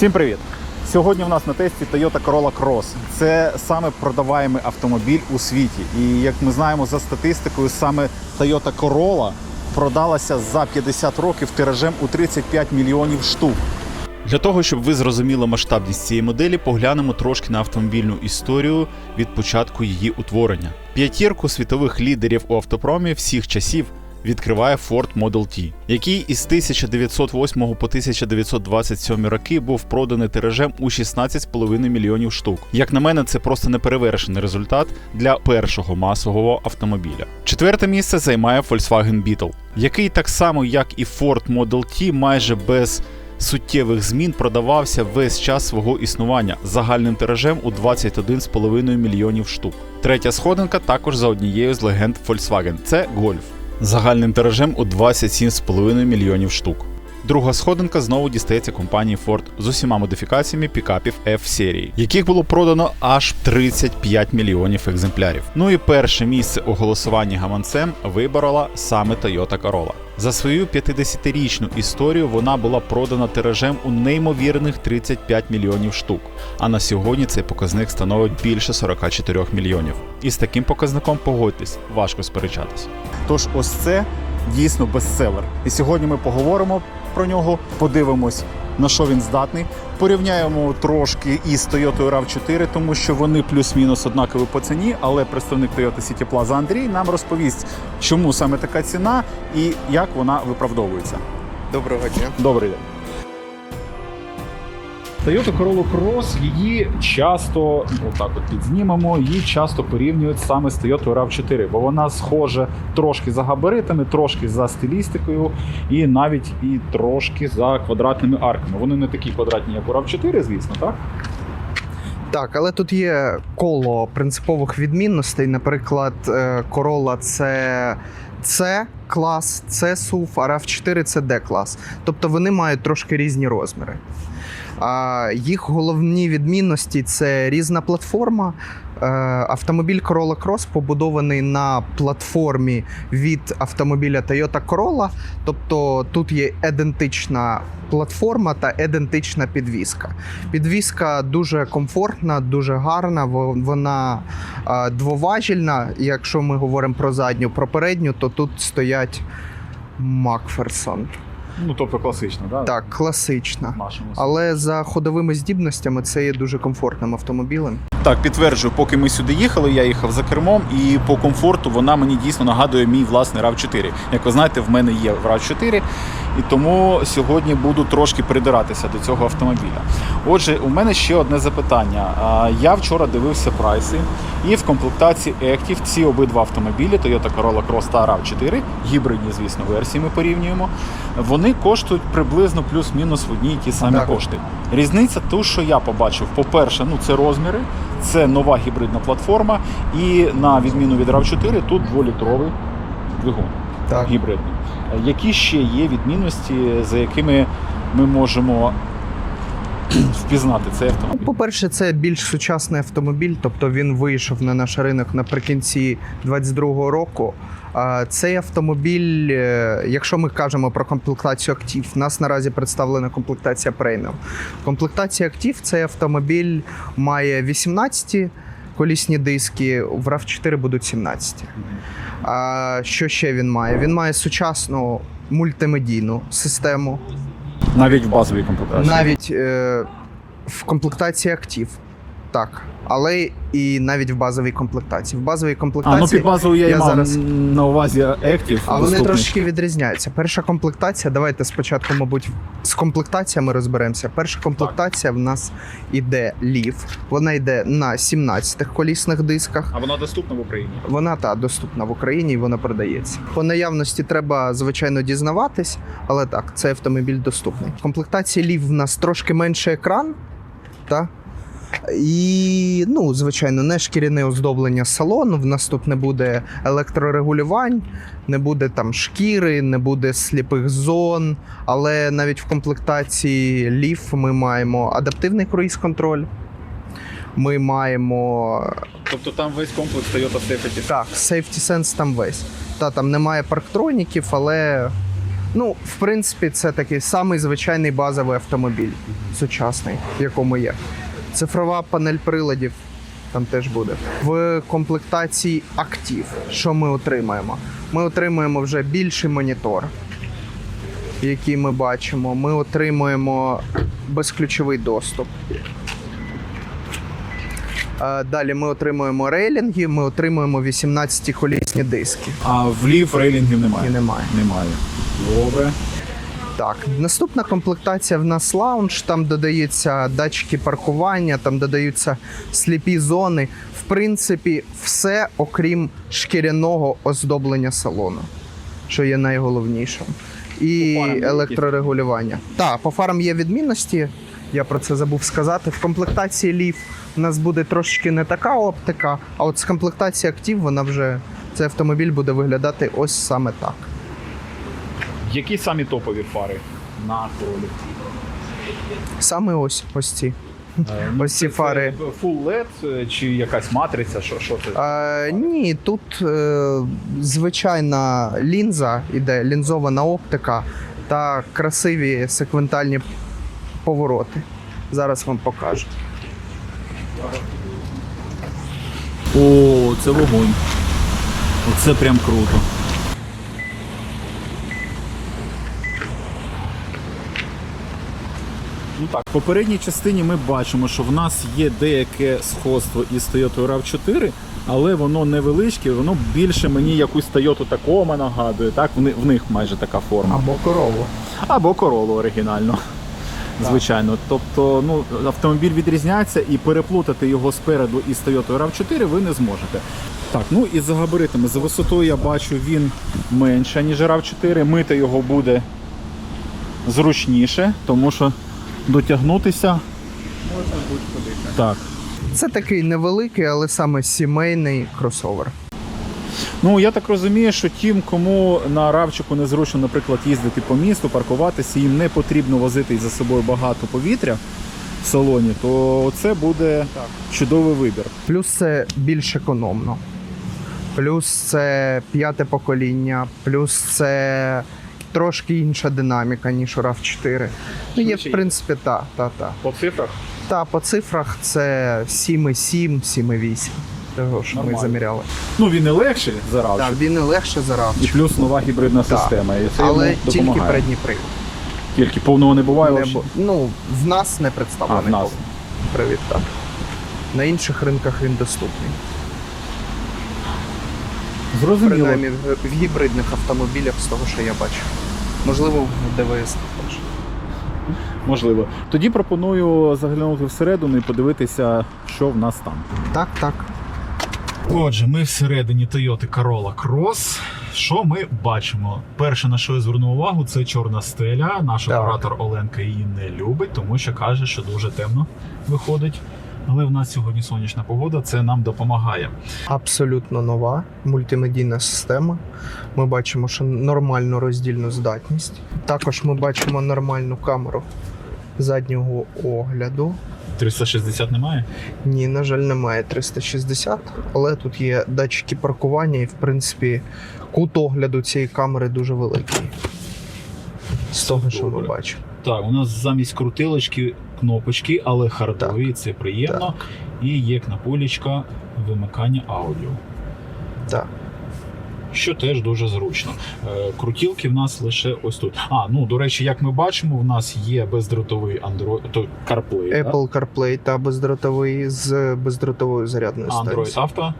Всім привіт! Сьогодні в нас на тесті Toyota Corolla Cross. Це саме продаваємий автомобіль у світі. І як ми знаємо за статистикою, саме Toyota Corolla продалася за 50 років тиражем у 35 мільйонів штук. Для того, щоб ви зрозуміли масштабність цієї моделі, поглянемо трошки на автомобільну історію від початку її утворення. П'ятірку світових лідерів у автопромі всіх часів відкриває Ford Model T, який із 1908 по 1927 роки був проданий тиражем у 16,5 мільйонів штук. Як на мене, це просто неперевершений результат для першого масового автомобіля. Четверте місце займає Volkswagen Beetle, який так само як і Ford Model T майже без суттєвих змін продавався весь час свого існування загальним тиражем у 21,5 мільйонів штук. Третя сходинка також за однією з легенд Volkswagen – це Golf загальним тиражем у 27,5 мільйонів штук. Друга сходинка знову дістається компанії Ford з усіма модифікаціями пікапів F-серії, яких було продано аж 35 мільйонів екземплярів. Ну і перше місце у голосуванні гаманцем виборола саме Toyota Corolla. За свою 50-річну історію вона була продана тиражем у неймовірних 35 мільйонів штук. А на сьогодні цей показник становить більше 44 мільйонів. І з таким показником погодьтесь, важко сперечатись. Тож ось це дійсно бестселер. І сьогодні ми поговоримо про нього, подивимось, на що він здатний. Порівняємо трошки із Toyota RAV4, тому що вони плюс-мінус однакові по ціні, але представник Toyota City Plaza Андрій нам розповість, чому саме така ціна і як вона виправдовується. Доброго дня. Добрий день. Toyota Corolla Cross її часто, ну так от підзнімемо, її часто порівнюють саме з Toyota RAV4, бо вона схожа трошки за габаритами, трошки за стилістикою і навіть і трошки за квадратними арками. Вони не такі квадратні, як у RAV4, звісно, так? Так, але тут є коло принципових відмінностей. Наприклад, е, Corolla це C клас, це SUV, а RAV4 це D клас. Тобто вони мають трошки різні розміри. А їх головні відмінності це різна платформа. Е, Автомобіль Corolla Cross побудований на платформі від автомобіля Toyota Corolla. Тобто тут є ідентична платформа та ідентична підвізка. Підвізка дуже комфортна, дуже гарна. Вона е, двоважільна. Якщо ми говоримо про задню, про передню, то тут стоять Макферсон. Ну тобто класично, да? Так, класична. Нашому Але за ходовими здібностями це є дуже комфортним автомобілем. Так, підтверджую, поки ми сюди їхали, я їхав за кермом, і по комфорту вона мені дійсно нагадує мій власний RAV4. Як ви знаєте, в мене є RAV4, і тому сьогодні буду трошки придиратися до цього автомобіля. Отже, у мене ще одне запитання. Я вчора дивився прайси, і в комплектації Active ці обидва автомобілі Toyota Corolla Cross та RAV4, гібридні, звісно, версії ми порівнюємо. Вони коштують приблизно плюс-мінус в одні й ті самі Так. кошти. Різниця, ту, що я побачив, по-перше, ну це розміри, це нова гібридна платформа, і на відміну від RAV4 тут 2-літровий двигун Так. гібридний. Які ще є відмінності, за якими ми можемо впізнати цей автомобіль? По-перше, це більш сучасний автомобіль, тобто він вийшов на наш ринок наприкінці 22-го року. Цей автомобіль, е, якщо ми кажемо про комплектацію актив, у нас наразі представлена комплектація преміум. Комплектація актив цей автомобіль має 18 колісні диски, в RAV4 будуть 17. А що ще він має? Він має сучасну мультимедійну систему. Навіть в базовій комплектації. Навіть е, в комплектації актів. Так. Але і навіть в базовій комплектації. В базовій А, ну комплектації. під базовою я, я мав зараз- на увазі Active. А вони трошки відрізняються. Перша комплектація, давайте спочатку, мабуть, з комплектаціями розберемося. Перша комплектація в нас іде лів. Вона йде на 17 колісних дисках. А вона доступна в Україні? Вона та доступна в Україні і вона продається. По наявності треба звичайно дізнаватись, але так, цей автомобіль доступний. В комплектації лів в нас трошки менше екран, та? І, ну, звичайно, не шкіряне оздоблення салону. В нас тут не буде електрорегулювань, не буде там шкіри, не буде сліпих зон. Але навіть в комплектації лів ми маємо адаптивний круїз-контроль. Ми маємо Тобто там весь комплекс Toyota Safety. так, Safety Sense там весь. Та там немає парктроніків, але Ну, в принципі, це такий самий звичайний базовий автомобіль сучасний, в якому є. Цифрова панель приладів там теж буде. В комплектації актив, що ми отримаємо? Ми отримуємо вже більший монітор, який ми бачимо. Ми отримуємо безключовий доступ. Е, Далі ми отримуємо рейлінги, ми отримуємо 18-колісні диски. А влів рейлінгів І немає. немає. Немає. Добре. Так, наступна комплектація в нас лаунж. Там додаються датчики паркування, там додаються сліпі зони. В принципі, все окрім шкіряного оздоблення салону, що є найголовнішим. І електрорегулювання. Так, по фарам є відмінності. Я про це забув сказати. В комплектації лів у нас буде трошки не така оптика, а от з комплектації актив вона вже цей автомобіль буде виглядати ось саме так. Які самі топові фари на королі? Саме ось ось ці. Ну, Ось ці фари. Full LED е, чи якась матриця? Що, що це? Е, ні, тут е, звичайна лінза іде, лінзована оптика та красиві секвентальні повороти. Зараз вам покажу. О, це вогонь. Оце прям круто. Ну так, в попередній частині ми бачимо, що в нас є деяке сходство із Toyota RAV4, але воно невеличке, воно більше мені якусь Toyota Tacoma нагадує. Так, в них майже така форма. Або корову. Або королу оригінально. Звичайно. Тобто, ну, автомобіль відрізняється і переплутати його спереду із Toyota RAV4 ви не зможете. Так, ну і за габаритами, за висотою я бачу, він менше, ніж RAV4. Мити його буде зручніше, тому що дотягнутися. Можна будь-куди. Так. Це такий невеликий, але саме сімейний кросовер. Ну я так розумію, що тим, кому на равчику незручно, наприклад, їздити по місту, паркуватися, їм не потрібно возити за собою багато повітря в салоні, то це буде чудовий вибір. Плюс це більш економно. Плюс це п'яте покоління, плюс це трошки інша динаміка, ніж у RAV4. Ну, є, в принципі, та, та, та. По цифрах Та по цифрах це 7,7, 7,8. Того, що Нормально. ми заміряли. ну він не легший за равчик. Так, він і легше за І RAV4. плюс нова гібридна Так. система. І це Але йому тільки допомагає. передній привід. Тільки повного не буває. Не бу- ну, в нас не А, представлений. в нас. повний Привід, так. На інших ринках він доступний. Зрозуміло. Принаймні в, в гібридних автомобілях з того, що я бачу. Можливо, в ДВС теж. Можливо. Тоді пропоную заглянути всередину і подивитися, що в нас там. Так, так. Отже, ми всередині Toyota Corolla Cross. Що ми бачимо? Перше, на що я звернув увагу, це чорна стеля. Наш Так. оператор Оленка її не любить, тому що каже, що дуже темно виходить. Але в нас сьогодні сонячна погода, це нам допомагає. Абсолютно нова мультимедійна система. Ми бачимо, що нормальну роздільну здатність. Також ми бачимо нормальну камеру заднього огляду. 360 немає? Ні, на жаль, немає 360, але тут є датчики паркування, і в принципі кут огляду цієї камери дуже великий. З того, що ми бачимо. Так, у нас замість крутилочки кнопочки, але хардові, це приємно. І є кнопулечка вимикання аудіо. Так. що теж дуже зручно. Е, Крутілки в нас лише ось тут. А, ну до речі, як ми бачимо, в нас є бездротовий Android, то CarPlay, да? Apple CarPlay та бездротовий з бездротовою зарядною Android станцією. Auto.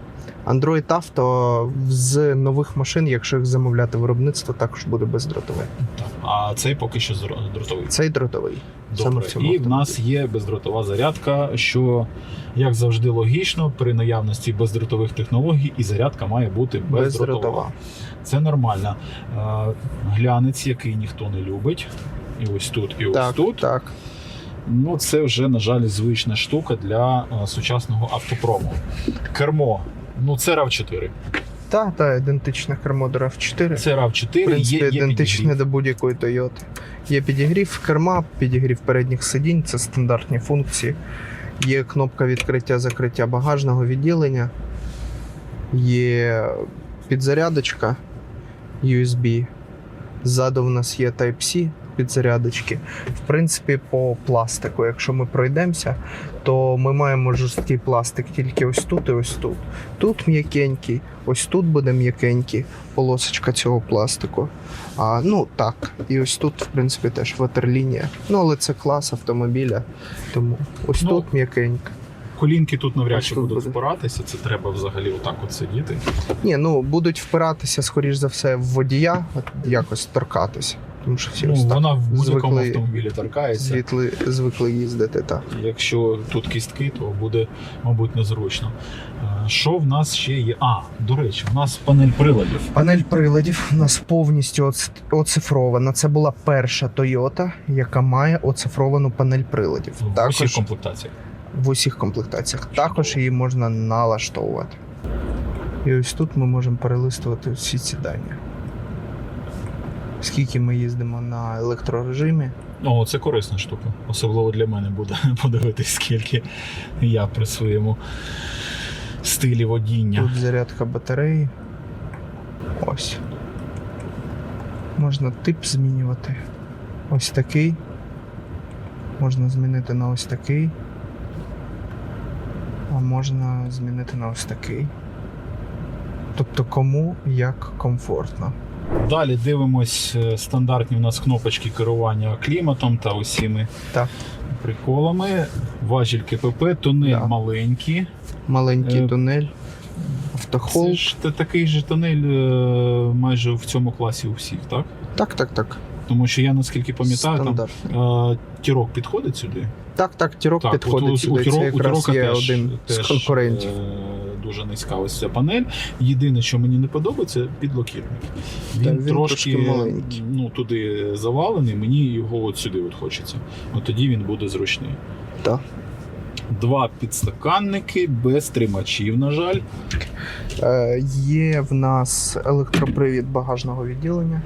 Android Auto з нових машин, якщо їх замовляти виробництво, також буде бездротовий. Так. А цей поки що дротовий. Цей дротовий. Саме в цьому І в нас є бездротова зарядка, що як завжди логічно, при наявності бездротових технологій і зарядка має бути бездротова. Бездротова. Це нормально. Е, Глянець, який ніхто не любить. І ось тут, і ось Так, тут. так. Ну, це вже, на жаль, звична штука для е, сучасного автопрому. Кермо. Ну, це RAV4. Та, та, ідентичне кермо до RAV4. Це RAV4, В принципі, є, є ідентичне підігрів. до будь-якої Toyota. Є підігрів керма, підігрів передніх сидінь, це стандартні функції. Є кнопка відкриття закриття багажного відділення, є підзарядочка USB. Ззаду в нас є Type-C підзарядочки. В принципі, по пластику, якщо ми пройдемося, то ми маємо жорсткий пластик тільки ось тут і ось тут. Тут м'якенький, ось тут буде м'якенький полосочка цього пластику. А, ну так, і ось тут, в принципі, теж ватерлінія. Ну, але це клас автомобіля, тому ось Ну, тут м'якенько. Колінки тут навряд чи будуть буде. впиратися, це треба взагалі отак от сидіти. Ні, ну будуть впиратися, скоріш за все, в водія, от якось торкатися. Тому що всі Ну, ось так вона в будь-якому звикли, автомобілі торкається. звикли, звикли їздити. Так. Якщо тут кістки, то буде, мабуть, незручно. Е, Що в нас ще є? А, до речі, в нас панель приладів. Панель приладів у нас повністю оцифрована. Це була перша Toyota, яка має оцифровану панель приладів. В усіх комплектаціях. в усіх комплектаціях. Також її можна налаштовувати. І ось тут ми можемо перелистувати всі ці дані. Скільки ми їздимо на електрорежимі, О, це корисна штука. Особливо для мене буде подивитись, скільки я при своєму стилі водіння. Тут зарядка батареї. Ось. Можна тип змінювати. Ось такий. Можна змінити на ось такий. А можна змінити на ось такий. Тобто кому як комфортно. Далі дивимось е, стандартні у нас кнопочки керування кліматом та усіми Так. приколами. Важіль КПП, тунель Да. маленький. Маленький Е, тунель. Це ж такий же тунель е, майже в цьому класі у всіх, так? Так, так, так. Тому що я наскільки пам'ятаю, там тірок підходить сюди. Так, так, тірок Так, підходить от у- сюди. у Це у якраз Тірока є теж- один з конкурентів. е, Дуже низька ось ця панель. Єдине, що мені не подобається, підлокітник. Він, він трошки, трошки маленький. ну, туди завалений, мені його от сюди от хочеться. От тоді він буде зручний. Так. Два підстаканники без тримачів, на жаль. Е, є в нас електропривід багажного відділення.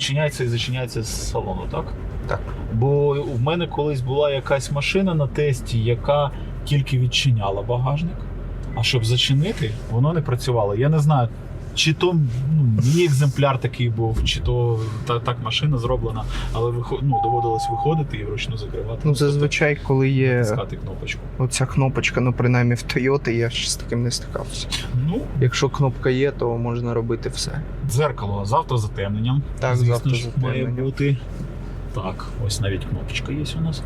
Відчиняється і зачиняється з салону, так? Так. Бо в мене колись була якась машина на тесті, яка тільки відчиняла багажник. А щоб зачинити, воно не працювало. Я не знаю, чи то ну, мій екземпляр такий був, чи то та, так машина зроблена, але виход, ну, доводилось виходити і вручну закривати. Ну, зазвичай, коли є Натискати кнопочку. оця кнопочка, ну принаймні в Toyota, я ще з таким не стикався. Ну, Якщо кнопка є, то можна робити все. дзеркало з автозатемненням. Так, звісно ж, має бути. Так, ось навіть кнопочка є у нас.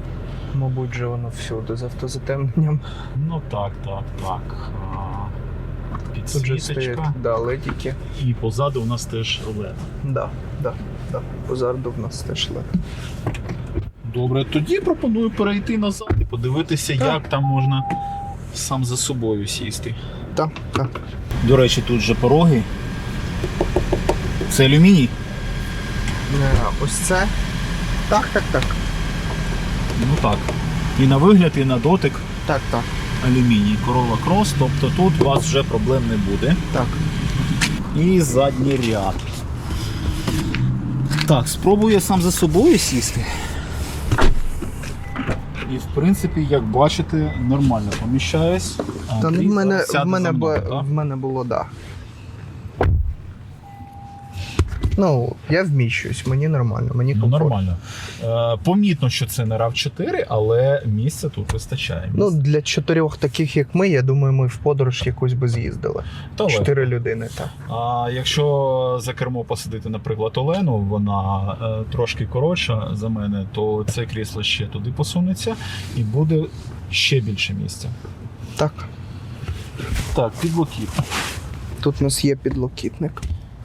Мабуть, же воно всюди з автозатемненням. Ну так, так, так. А, Підсвіточка. да, ледіки. І позаду у нас теж LED. Да, да, да. Позаду в нас теж лед. Добре, тоді пропоную перейти назад і подивитися, Так. як там можна сам за собою сісти. Так, так. До речі, тут же пороги. Це алюміній? Е, Ось це. Так, так, так. Ну так. І на вигляд, і на дотик Так, так. Алюміній. корова крос, тобто тут у вас вже проблем не буде. Так. І задній ряд. Так, спробую я сам за собою сісти. І в принципі, як бачите, нормально поміщаюсь. Та ну, в мене, в мене, мною, так? в мене було да. Ну, я вміщуюсь, мені нормально, мені Ну, нормально. Е, помітно, що це не RAV4, але місця тут вистачає. Ну, для чотирьох таких, як ми, я думаю, ми в подорож якусь би з'їздили. Чотири людини, так. А якщо за кермо посадити, наприклад, Олену, вона е, трошки коротша за мене, то це крісло ще туди посунеться і буде ще більше місця. Так. Так, підлокіт. Тут у нас є підлокітник.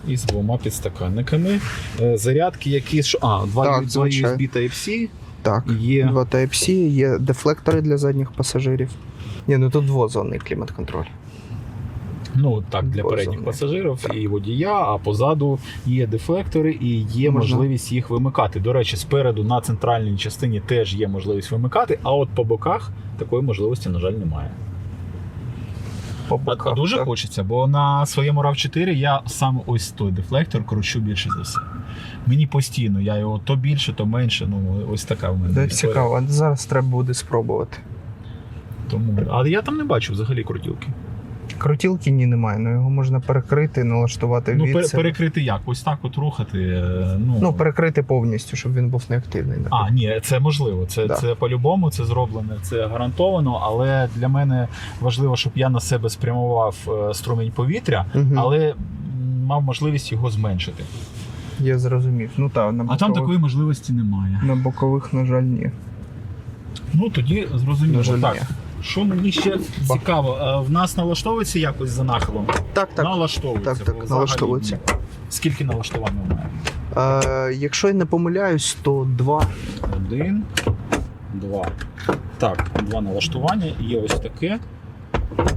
Із двома підстаканниками. Е, Зарядки, які а, два, Так, два. USB Type-C Так. є. Два Type-C, є дефлектори для задніх пасажирів. Ні, ну тут двозонний клімат-контроль. Ну так, для Позаду. передніх пасажирів Так. і водія, а позаду є дефлектори і є Можна. можливість їх вимикати. До речі, спереду на центральній частині теж є можливість вимикати, а от по боках такої можливості, на жаль, немає. А, дуже так. хочеться, бо на своєму RAV4 я саме ось той дефлектор кручу більше за все. Мені постійно, я його то більше, то менше. Ну, ось така в мене. Це цікаво, а зараз треба буде спробувати. Тому... Але я там не бачу взагалі крутілки. Крутілки ні немає, але його можна перекрити, налаштувати Ну, пер- перекрити як? Ось так от рухати. е, Ну, Ну, перекрити повністю, щоб він був неактивний. А, ні, це можливо. Це, Да. це по-любому, це зроблене, це гарантовано. Але для мене важливо, щоб я на себе спрямував е, струмінь повітря, Мгм. але мав можливість його зменшити. Я зрозумів. Ну так, на А там такої можливості немає. на бокових, на жаль, ні. Ну тоді зрозуміло. На жаль, так. ні. Що мені ще цікаво, е, в нас налаштовується якось за нахилом? Так, так. налаштовується. так, так, налаштовується. Скільки налаштувань ми маємо? Е, якщо я не помиляюсь, то два. Один, два. Так, два налаштування. Є ось таке,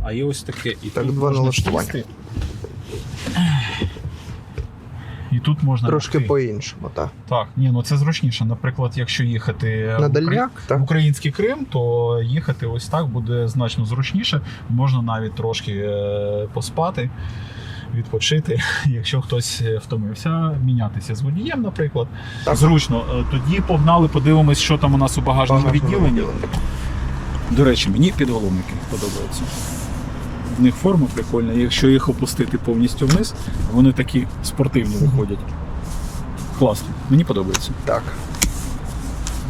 а є ось таке. І Так, тут два можна налаштування. сісти. І тут можна Трошки по-іншому, так. Так, ні, ну це зручніше. Наприклад, якщо їхати На в Украї- так. в український Крим, то їхати ось так буде значно зручніше. Можна навіть трошки е, поспати, відпочити. Якщо хтось е, втомився, мінятися з водієм, наприклад. Так. Зручно. Е, Тоді погнали, подивимось, що там у нас у багажному відділенні. До речі, мені підголовники подобаються. В них форма прикольна. Якщо їх опустити повністю вниз, вони такі спортивні виходять. Класно, мені подобається. Так.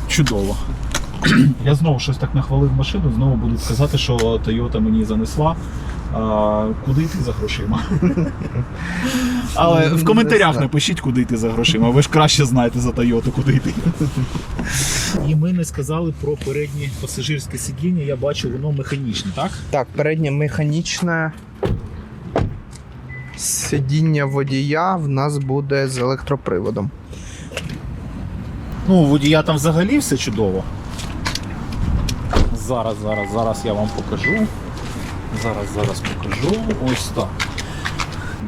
Чудово. Я знову щось так нахвалив машину, знову будуть казати, що Toyota мені занесла. А, куди йти за грошима? Але в коментарях напишіть, куди йти за грошима. Ви ж краще знаєте за Toyota, куди йти. І ми не сказали про переднє пасажирське сидіння. Я бачу, воно механічне, так? Так, переднє механічне сидіння водія в нас буде з електроприводом. Ну, у водія там взагалі все чудово. Зараз, зараз, зараз я вам покажу. Зараз, зараз покажу. Ось так.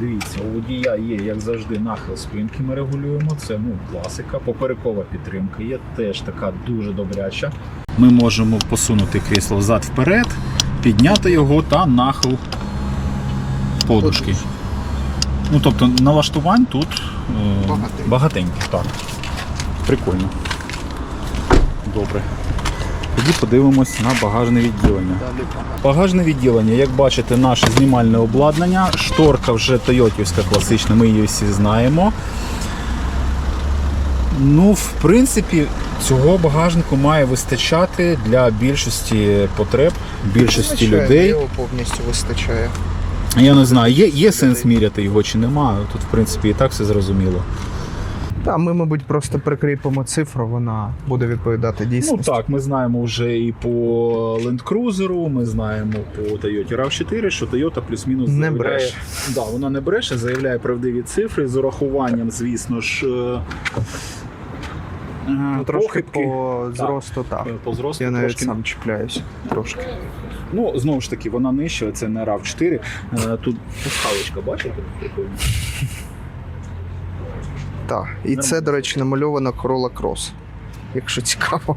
Дивіться, у водія є, як завжди, нахил спинки ми регулюємо. Це ну, класика. Поперекова підтримка є теж така дуже добряча. Ми можемо посунути крісло взад вперед, підняти його та нахил подушки. Ну, тобто налаштувань тут е, багатенько, так. Прикольно. Добре. Тоді подивимось на багажне відділення. Багажне відділення, як бачите, наше знімальне обладнання. Шторка вже тойотівська класична, ми її всі знаємо. Ну, в принципі, цього багажнику має вистачати для більшості потреб, більшості людей. Його повністю вистачає. Я не знаю, є, є сенс міряти його чи немає. Тут, в принципі, і так все зрозуміло. Та ми, мабуть, просто прикріпимо цифру, вона буде відповідати Ну так, ми знаємо вже і по Land Cruiser, ми знаємо по Toyota RAV4, що Toyota плюс-мінус Не заявляє- бреше. Да, вона не бреше, заявляє правдиві цифри з урахуванням, звісно ж. е, е, Ну, трошки похибки. по зросту, так. Е, по зросту Я навіть трошки. сам чіпляюсь трошки. Ну, знову ж таки, вона нижча, це не RAV4. Е, Тут пускалочка, бачите? Так. І це, до речі, намальовано Corolla Cross. Якщо цікаво.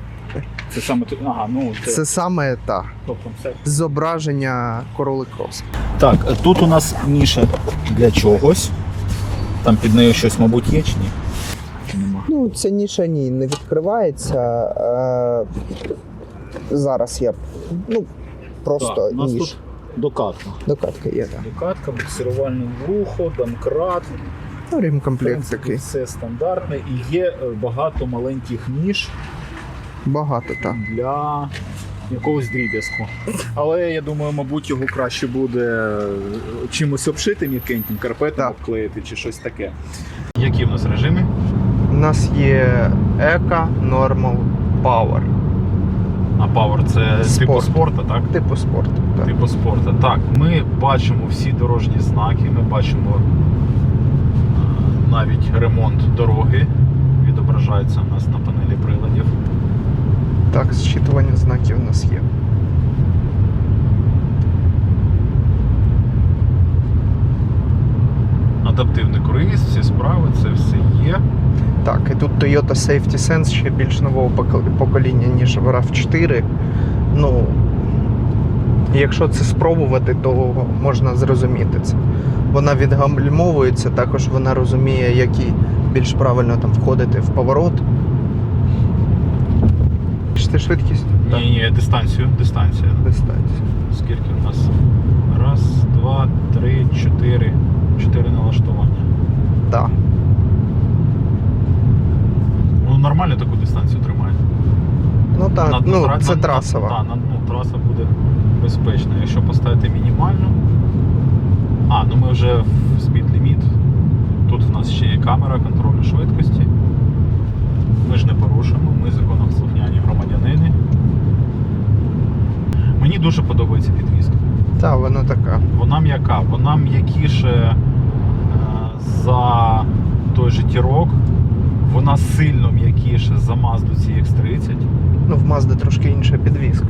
Це саме тут. Ага, ну це, Це саме та тобто зображення Corolla Cross. Так, тут у нас ніша для чогось. Там під нею щось, мабуть, є чи ні? Ну, ця ніша ні, не відкривається. Е, зараз я ну, просто Так, ніж. тут докатка. Докатка є, так. Докатка, буксирувальне вухо, домкрат. Ну, ремкомплект такий. все стандартне і є е, багато маленьких ніж Багато, так. для якогось дріб'язку. Але я думаю, мабуть, його краще буде е, чимось обшити м'якеньким, карпетом Так. обклеїти чи щось таке. Які в нас режими? У нас є Eco, Normal, Power. А Power це Спорт. типу спорту, так? Типу спорту. Так. Типу спорту. Так, ми бачимо всі дорожні знаки, ми бачимо навіть ремонт дороги. Відображається у нас на панелі приладів. так, зчитування знаків у нас є. Адаптивний круїз, всі справи, це все є. Так, і тут Toyota Safety Sense ще більш нового покоління, ніж в RAV4. Ну, якщо це спробувати, то можна зрозуміти це. Вона відгальмовується, також вона розуміє, як і більш правильно там входити в поворот. Бачите швидкість? Ні, ні, дистанцію, дистанція. Дистанція. Скільки у нас? Раз, два, три, чотири. Чотири налаштування. Так. Ну нормально таку дистанцію тримає. Ну так, На- ну тра- це на- трасова. На, на, ну, траса буде безпечна. Якщо поставити мінімальну. А, ну ми вже в speed ліміт. Тут у нас ще є камера контролю швидкості. Ми ж не порушимо, ми законослухняні громадянини. Мені дуже подобається підвізка. Так, воно така. Вона м'яка, вона м'якіше е, за той же тірок. Вона сильно м'якіше за Mazda CX-30. Ну, в Mazda трошки інша підвізка.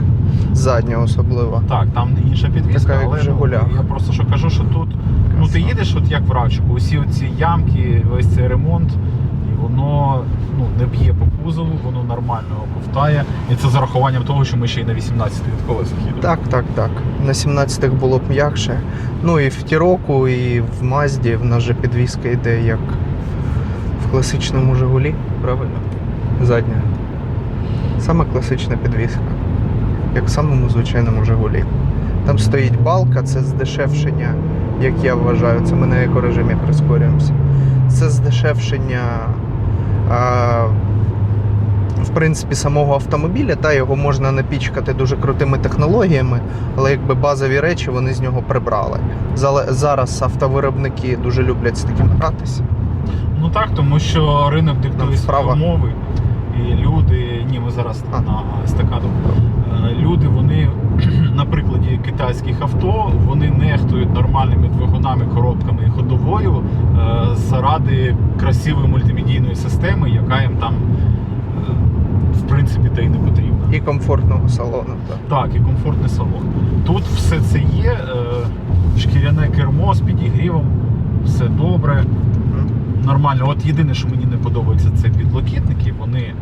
Задня особливо. Так, там інша підвізка, Така, як в але ну, я просто що кажу, що тут ну ти їдеш от як в Равчику, усі ці ямки, весь цей ремонт, і воно ну, не б'є по кузову, воно нормально ковтає. І це з урахуванням того, що ми ще й на 18 від колесах їдемо. Так, так, так. На 17-х було б м'якше. Ну і в Тіроку, і в Мазді в нас же підвізка йде як в класичному Жигулі, правильно? Задня. Саме класична підвізка. Як в самому звичайному Жигулі. Там стоїть балка, це здешевшення, як я вважаю, це ми на екорежимі прискорюємося. Це здешевшення. А, в принципі, самого автомобіля, та його можна напічкати дуже крутими технологіями, але якби базові речі вони з нього прибрали. Зараз автовиробники дуже люблять з таким гратися. Ну так, тому що ринок диктує свої умови. І люди, ні, ми зараз А. на естакаду. Е, Люди, вони на прикладі китайських авто, вони нехтують нормальними двигунами, коробками і ходовою е, заради красивої мультимедійної системи, яка їм там е, в принципі та й не потрібна. І комфортного салону. Так. Так, і комфортний салон. Тут все це є. Шкіряне кермо з підігрівом, все добре. Нормально. От єдине, що мені не подобається, це підлокітники. Вони,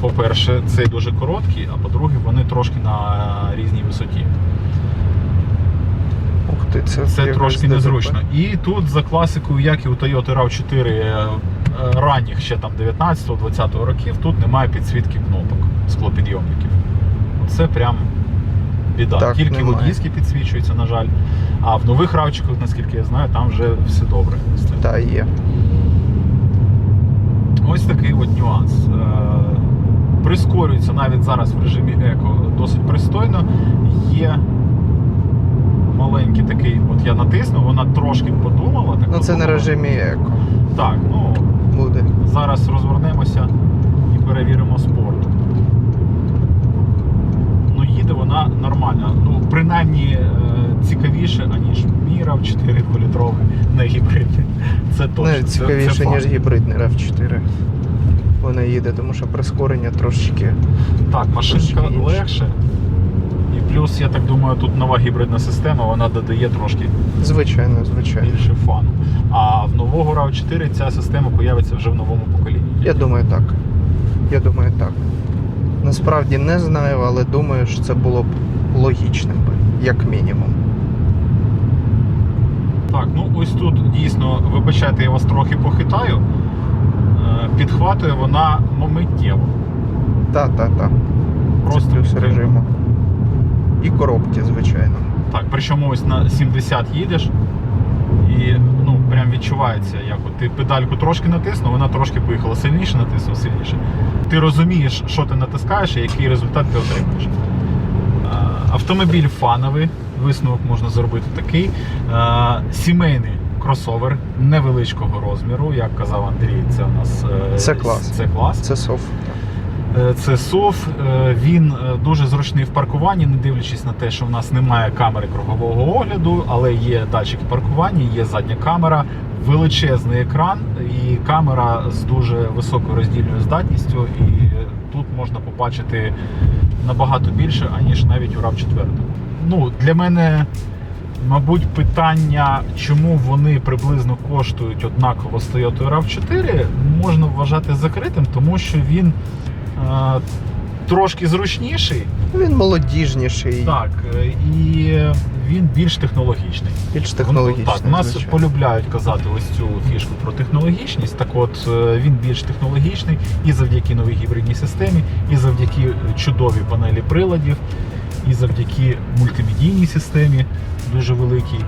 по-перше, цей дуже короткі, а по-друге, вони трошки на різній висоті. Ух ти, це, Це трошки незручно. І тут за класикою, як і у Toyota RAV4 е, е, ранніх ще там 19-20 років, тут немає підсвітки кнопок склопідйомників. Це прям біда. Так, Тільки немає. водійські підсвічуються, на жаль. А в нових равчиках, наскільки я знаю, там вже все добре. з цим. Та є. Ось такий от нюанс. Е, Прискорюється навіть зараз в режимі еко досить пристойно. Є маленький такий, от я натиснув, вона трошки подумала. Так Ну це на режимі еко Так, ну буде. зараз розвернемося і перевіримо спорт. Ну, їде вона нормально. Ну, принаймні е, цікавіше, аніж мій rav 4 2-літровий, не гібридний. Це точно. Навіть цікавіше, це факт. ніж гібридний RAV4. Вона їде, тому що прискорення трошечки. Так, машинка Трошки легше. І плюс, я так думаю, тут нова гібридна система, вона додає трошки Звичайно, звичайно. більше фану. А в нового rav 4 ця система появиться вже в новому поколінні. Я думаю, так. Я думаю, так. Насправді не знаю, але думаю, що це було б логічним як мінімум. Так, ось тут дійсно, вибачайте, я вас трохи похитаю. Е, Підхватує вона миттєво. Та, та, та. Просто плюс режиму. І коробки, звичайно. Так, причому ось на 70 їдеш і ну, прям відчувається, як от ти педальку трошки натиснув, вона трошки поїхала сильніше, натиснув сильніше. Ти розумієш, що ти натискаєш і який результат ти отримуєш. Е, Автомобіль фановий, висновок можна зробити такий. Е, Сімейний кросовер невеличкого розміру, як казав Андрій, це у нас е, Це клас. Це клас. Це соф. Е, Це е, він дуже зручний в паркуванні, не дивлячись на те, що в нас немає камери кругового огляду, але є датчики паркування, є задня камера, величезний екран і камера з дуже високою роздільною здатністю. І тут можна побачити набагато більше, аніж навіть у rav 4 Ну, для мене. Мабуть, питання, чому вони приблизно коштують однаково з Toyota RAV4, можна вважати закритим, тому що він е, трошки зручніший, Він молодіжніший, так, е, і він більш технологічний. більш технологічний. Так, у нас звичайно. полюбляють казати ось цю фішку про технологічність. Так от е, він більш технологічний і завдяки новій гібридній системі, і завдяки чудовій панелі приладів. І завдяки мультимедійній системі дуже великій.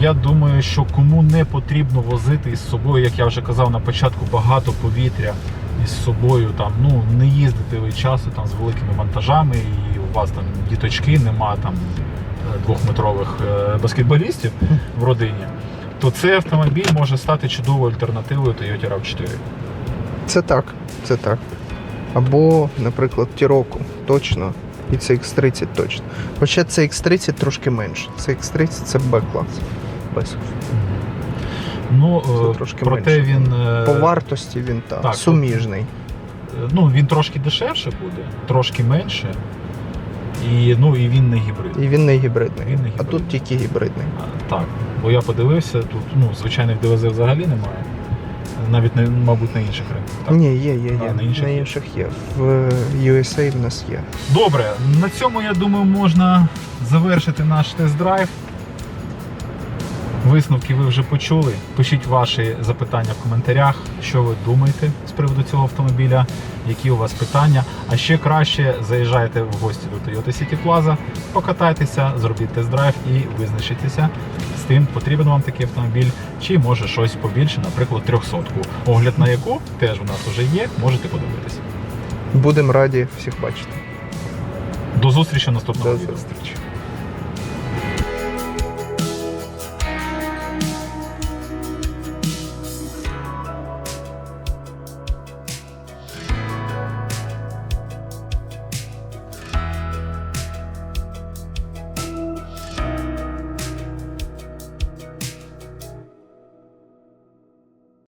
Я думаю, що кому не потрібно возити із собою, як я вже казав на початку, багато повітря із собою, там ну не їздити ви часу там з великими вантажами, і у вас там діточки, нема там е, двохметрових е, баскетболістів в родині, то цей автомобіль може стати чудовою альтернативою Toyota RAV4. Це так, це так. Або, наприклад, Тіроку, точно. І CX30 точно. Хоча CX30 трошки менше. CX30 це Б-клас. Ну Це е, трошки проте менше. він е, По вартості він так, так, суміжний. ну він трошки дешевше буде, трошки менше. І, ну, і він не гібрид. І він не гібридний. Він не А тут тільки гібридний. А, Так, бо я подивився, тут ну, звичайних ДВЗ взагалі немає. Навіть не, мабуть, на інших ринках. Так? Ні, є, є, є. А, на інших на є. інших є. В USA в нас є. Добре, на цьому я думаю, можна завершити наш тест-драйв. Висновки ви вже почули. Пишіть ваші запитання в коментарях, що ви думаєте з приводу цього автомобіля, які у вас питання. А ще краще заїжджайте в гості до Toyota City Plaza, покатайтеся, зробіть тест-драйв і визначитеся тим, потрібен вам такий автомобіль, чи може щось побільше, наприклад, 300 Огляд на яку теж у нас вже є, можете подивитися. Будемо раді всіх бачити. До зустрічі наступного До відео. зустрічі.